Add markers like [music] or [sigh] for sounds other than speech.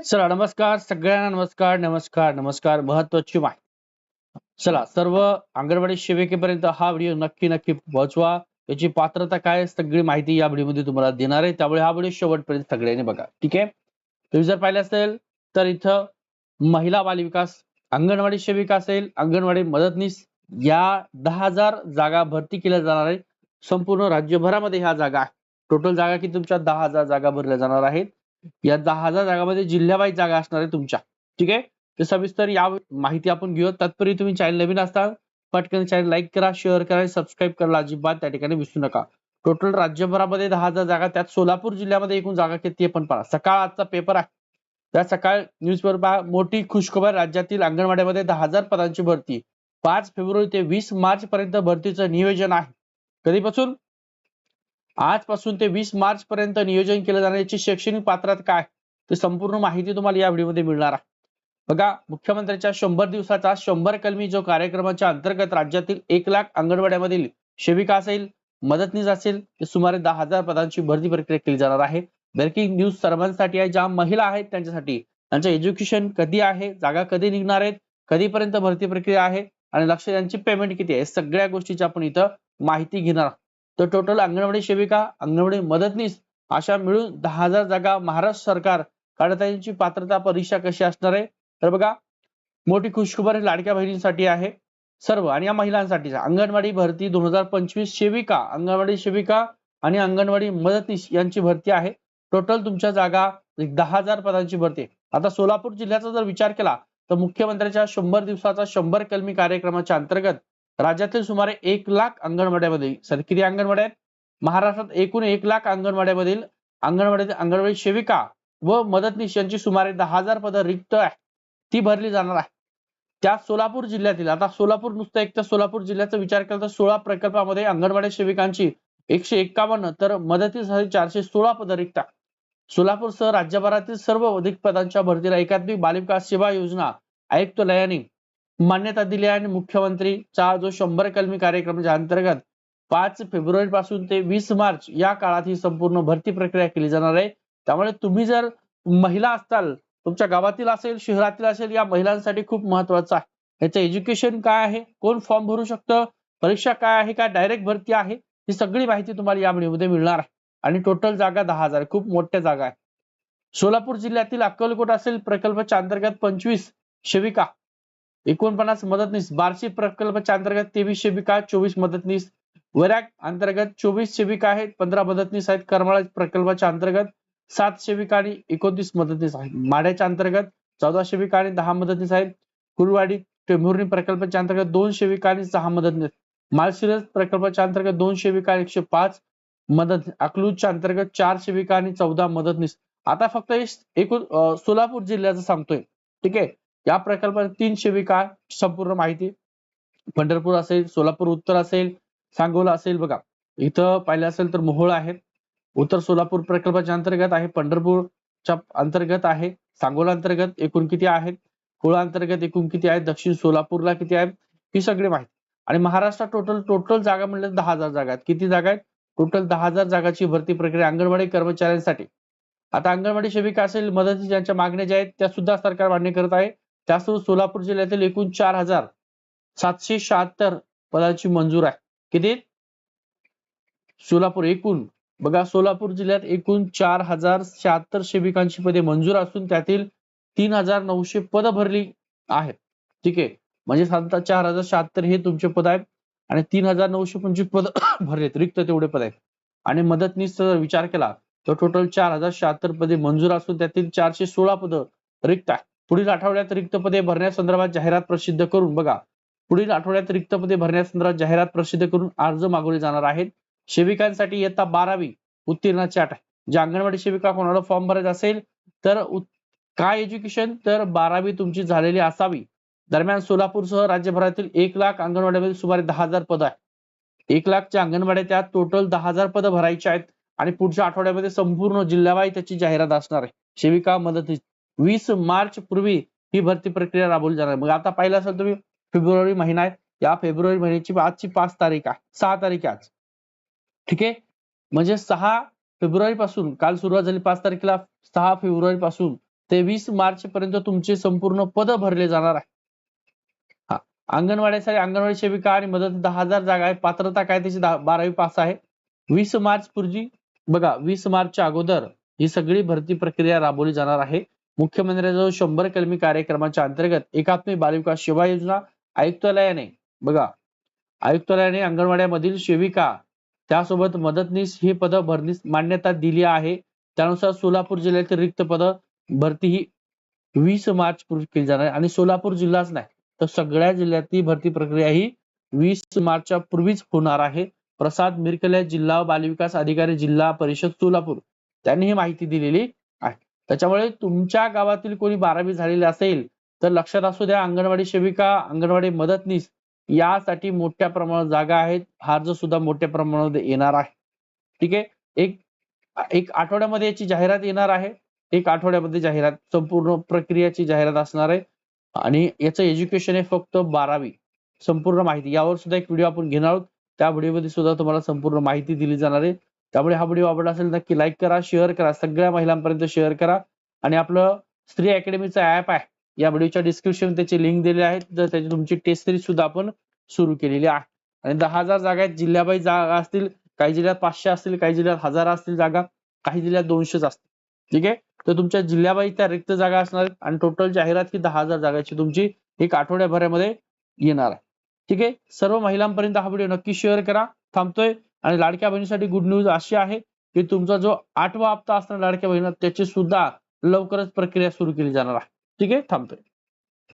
चला नमस्कार सगळ्यांना नमस्कार नमस्कार नमस्कार महत्वाची माहिती. चला सर्व अंगणवाडी सेविकेपर्यंत हा व्हिडिओ नक्की नक्की पोहोचवा. याची पात्रता काय आहे, सगळी माहिती या व्हिडिओमध्ये तुम्हाला देणार आहे. त्यामुळे हा व्हिडिओ शेवटपर्यंत सगळ्यांनी बघा. ठीक आहे? तुम्ही जर पाहिलं असेल तर इथं महिला बालविकास अंगणवाडी सेविका असेल अंगणवाडी मदतनीस या दहा हजार जागा भरती केल्या जाणार आहे संपूर्ण राज्यभरामध्ये ह्या जागा आहे टोटल जागा की तुमच्या दहा हजार जागा भरल्या जाणार आहेत. या दहा हजार जागामध्ये जिल्ह्यावाईज जागा असणार आहे तुमच्या. ठीक आहे? तर सविस्तर या माहिती आपण घेऊ तत्पूर्वी तुम्ही चॅनल नवीन असता पटकन चॅनल लाईक करा शेअर करा सबस्क्राईब करा अजिबात त्या ठिकाणी विसरू नका. टोटल राज्यभरामध्ये दहा हजार जागा त्यात सोलापूर जिल्ह्यामध्ये एकूण जागा किती आहे पण पहा. सकाळ आजचा पेपर आहे. त्या सकाळ न्यूजपेपर पहा. मोठी खुशखबर राज्यातील अंगणवाड्यामध्ये दहा हजार पदांची भरती. पाच फेब्रुवारी ते वीस मार्च पर्यंत भरतीचं नियोजन आहे. कधीपासून? आजपासून ते वीस मार्च पर्यंत नियोजन केलं जाण्याची शैक्षणिक पात्रता काय ते संपूर्ण माहिती तुम्हाला या व्हिडिओमध्ये मिळणार आहे. बघा मुख्यमंत्र्यांच्या शंभर दिवसाचा शंभर कलमी जो कार्यक्रमाच्या अंतर्गत राज्यातील एक लाख अंगणवाड्यामधील सेविका असेल मदतनीस असेल ते सुमारे दहा हजार पदांची भरती प्रक्रिया केली जाणार आहे. ब्रेकिंग न्यूज सर्वांसाठी आहे ज्या महिला आहेत त्यांच्यासाठी. त्यांचं एज्युकेशन कधी आहे जागा कधी निघणार आहेत कधीपर्यंत भरती प्रक्रिया आहे आणि लक्ष त्यांची पेमेंट किती आहे? सगळ्या गोष्टीची आपण इथं माहिती घेणार आहोत. तर टोटल अंगणवाडी सेविका अंगणवाडी मदतनीस अशा मिळून दहा हजार जागा महाराष्ट्र सरकार काढत पात्रता परीक्षा कशी असणार आहे? तर बघा मोठी खुशखबर लाडक्या बहिणींसाठी आहे. सर्व आणि या महिलांसाठी अंगणवाडी भरती दोन हजार पंचवीस सेविका अंगणवाडी सेविका आणि अंगणवाडी मदतनीस यांची भरती आहे. टोटल तुमच्या जागा दहा हजार पदांची भरती आता सोलापूर जिल्ह्याचा जर विचार केला तर मुख्यमंत्र्यांच्या शंभर दिवसाचा शंभर कलमी कार्यक्रमाच्या अंतर्गत राज्यातील सुमारे एक लाख अंगणवाड्यामध्ये सर किती अंगणवाड्या आहेत. महाराष्ट्रात एकूण एक लाख अंगणवाड्यामधील अंगणवाड्यातील अंगणवाडी सेविका व मदतनीस यांची सुमारे दहा हजार पदं रिक्त आहे ती भरली जाणार आहे त्या सोलापूर जिल्ह्यातील आता सोलापूर नुसतं एक तर सोलापूर जिल्ह्याचा विचार केला तर सोळा प्रकल्पामध्ये अंगणवाडी सेविकांची एकशे एक्कावन्न तर मदतीसाठी चारशे सोळा पदं रिक्त सोलापूरसह राज्यभरातील सर्व अधिक पदांच्या भरतीला एकात्मिक बालविकास सेवा योजना आयुक्तालयाने मान्यता दिली आहे आणि मुख्यमंत्रीचा जो शंभर कलमी कार्यक्रमाच्या अंतर्गत पाच फेब्रुवारी पासून ते वीस मार्च या काळात ही संपूर्ण भरती प्रक्रिया केली जाणार आहे. त्यामुळे तुम्ही जर महिला असताल तुमच्या गावातील असेल शहरातील असेल या महिलांसाठी खूप महत्वाचं आहे. याचं एज्युकेशन काय आहे? कोण फॉर्म भरू शकतं? परीक्षा काय आहे? काय डायरेक्ट भरती आहे? ही सगळी माहिती तुम्हाला या व्हिडिओमध्ये मिळणार आहे. आणि टोटल जागा दहा हजार खूप मोठ्या जागा आहे. सोलापूर जिल्ह्यातील अक्कलकोट असेल प्रकल्पाच्या अंतर्गत पंचवीस सेविका एकोणपन्नास मदतनीस बार्शी प्रकल्पाच्या अंतर्गत तेवीस सेविका चोवीस मदतनीस. वैराग अंतर्गत चोवीस सेविका आहेत पंधरा मदतनीस आहेत. करमाळा प्रकल्पाच्या अंतर्गत सात सेविका आणि एकोणतीस मदतनीस आहेत. माड्याच्या अंतर्गत चौदा सेविका आणि दहा मदतनीस आहेत. कुरवाडी टेंभुर्णी प्रकल्पाच्या अंतर्गत दोन सेविका आणि सहा मदतनीस. माळशिरस प्रकल्पाच्या अंतर्गत दोन सेविका एकशे पाच मदत अकलूजच्या अंतर्गत चार सेविका आणि चौदा मदतनीस. आता फक्त एकूण सोलापूर जिल्ह्याचं सांगतोय. ठीक आहे? या प्रकल्पात तीन सेविका संपूर्ण माहिती. पंढरपूर असेल सोलापूर उत्तर असेल सांगोला असेल बघा. इथं पाहिलं असेल तर मोहोळ आहे. उत्तर सोलापूर प्रकल्पाच्या अंतर्गत आहे पंढरपूरच्या अंतर्गत आहे सांगोला अंतर्गत एकूण किती आहेत? कुळा अंतर्गत एकूण किती आहेत? दक्षिण सोलापूरला किती आहेत? ही सगळी माहिती. आणि महाराष्ट्रात टोटल टोटल जागा म्हणले दहा हजार जागा आहेत. किती जागा आहेत? टोटल दहा हजार जागाची भरती प्रक्रिया अंगणवाडी कर्मचाऱ्यांसाठी. आता अंगणवाडी सेविका असेल मदती ज्यांच्या मागण्या ज्या आहेत त्या सुद्धा सरकार मान्य करत आहे. त्यासोबत सोलापूर जिल्ह्यातील एकूण चार हजार सातशे शहात्तर पदाची मंजूर आहे. किती? सोलापूर एकूण. बघा सोलापूर जिल्ह्यात एकूण चार हजार शहात्तर सेविकांची पदे मंजूर असून त्यातील तीन हजार नऊशे पद भरली आहेत. ठीक आहे. म्हणजे साधारणतः चार हजार शहात्तर हे तुमचे पद आहेत आणि तीन हजार नऊशे पंचवीस पद [coughs] भरलेत. रिक्त तेवढे पद आहेत. आणि मदतनीस विचार केला तर टोटल चार हजार शहात्तर पदे मंजूर असून त्यातील चारशे सोळा पद रिक्त आहे पुढील आठवड्यात रिक्त पदे भरण्यासंदर्भात जाहिरात प्रसिद्ध करून बघा. पुढील आठवड्यात रिक्त पदे भरण्यासंदर्भात जाहिरात प्रसिद्ध करून अर्ज मागवले जाणार आहेत. सेविकांसाठी इयत्ता बारावी उत्तीर्णाची अट आहे. जे अंगणवाडी सेविका कोणाला फॉर्म भरायचा असेल तर काय एज्युकेशन? तर बारावी तुमची झालेली असावी. दरम्यान सोलापूरसह राज्यभरातील एक लाख अंगणवाड्यामध्ये सुमारे दहा हजार पद आहे एक लाखच्या अंगणवाड्या त्या टोटल दहा हजार पद भरायची आहेत आणि पुढच्या आठवड्यामध्ये संपूर्ण जिल्ह्यावाई त्याची जाहिरात असणार आहे. सेविका मदतीस वीस मार्च पूर्वी ही भरती प्रक्रिया राबवली जाणार. मग आता पाहिलं असेल तुम्ही फेब्रुवारी महिना आहे. या फेब्रुवारी महिन्याची आजची पाच तारीख आहे. सहा तारीख आज. ठीक आहे? म्हणजे सहा फेब्रुवारी पासून काल सुरुवात झाली पाच तारखेला सहा फेब्रुवारी पासून ते वीस मार्च पर्यंत तुमचे संपूर्ण पद भरले जाणार आहे. हा. अंगणवाडीसाठी अंगणवाडी सेविका आणि मदत दहा हजार जागा आहे. पात्रता काय त्याची? दहा- बारावी पास आहे. वीस मार्च पूर्वी बघा वीस मार्चच्या अगोदर ही सगळी भरती प्रक्रिया राबवली जाणार आहे. मुख्यमंत्र्यांच्या शंभर कलमी कार्यक्रमाच्या अंतर्गत एकात्मिक बालविकास सेवा योजना आयुक्तालयाने बघा आयुक्तालयाने अंगणवाड्यामधील सेविका त्यासोबत मदतनीस ही पद भरण्यास मान्यता दिली आहे. त्यानुसार सोलापूर जिल्ह्यातील रिक्त पद भरती ही वीस मार्च पूर्वी केली जाणार आणि सोलापूर जिल्हाच नाही तर सगळ्या जिल्ह्यातली भरती प्रक्रिया ही वीस मार्चच्या पूर्वीच होणार आहे. प्रसाद मिरकले जिल्हा बालविकास अधिकारी जिल्हा परिषद सोलापूर. त्यांनी ही माहिती दिलेली. त्याच्यामुळे तुमच्या गावातील कोणी बारावी झालेले असेल तर लक्षात असू द्या अंगणवाडी सेविका अंगणवाडी मदतनीस यासाठी मोठ्या प्रमाणात जागा आहेत. अर्ज सुद्धा मोठ्या प्रमाणामध्ये येणार आहे. ठीक आहे? एक एक आठवड्यामध्ये याची जाहिरात येणार आहे. एक आठवड्यामध्ये जाहिरात संपूर्ण प्रक्रियाची जाहिरात असणार आहे. आणि याचं एज्युकेशन आहे फक्त बारावी. संपूर्ण माहिती यावर सुद्धा एक व्हिडिओ आपण घेणार आहोत. त्या व्हिडिओमध्ये सुद्धा तुम्हाला संपूर्ण माहिती दिली जाणार आहे. त्यामुळे हा व्हिडिओ आवडला असेल नक्की लाईक करा शेअर करा. सगळ्या महिलांपर्यंत शेअर करा. आणि आपलं स्त्री अकॅडमीचं ऍप आहे. या व्हिडिओच्या डिस्क्रिप्शन त्याची लिंक दिली आहे. तर त्याची तुमची टेस्ट सिरीज सुद्धा आपण सुरू केलेली आहे. आणि दहा हजार जागा आहेत. जिल्ह्याबाई जागा असतील काही जिल्ह्यात पाचशे असतील काही जिल्ह्यात हजार असतील जागा काही जिल्ह्यात दोनशेच असतील. ठीक आहे? तर तुमच्या जिल्ह्याबाई त्या रिक्त जागा असणार आणि टोटल जाहिरात की दहा हजार जागाची तुमची एक आठवड्याभरामध्ये येणार आहे. ठीक आहे? सर्व महिलांपर्यंत हा व्हिडिओ नक्की शेअर करा. थांबतोय. आणि लाडक्या बहिणीसाठी गुड न्यूज अशी आहे की तुमचा जो आठवा हप्ता असणार लाडक्या बहिणीला त्याची सुद्धा लवकरच प्रक्रिया सुरू केली जाणार आहे. ठीक आहे? थांबतोय.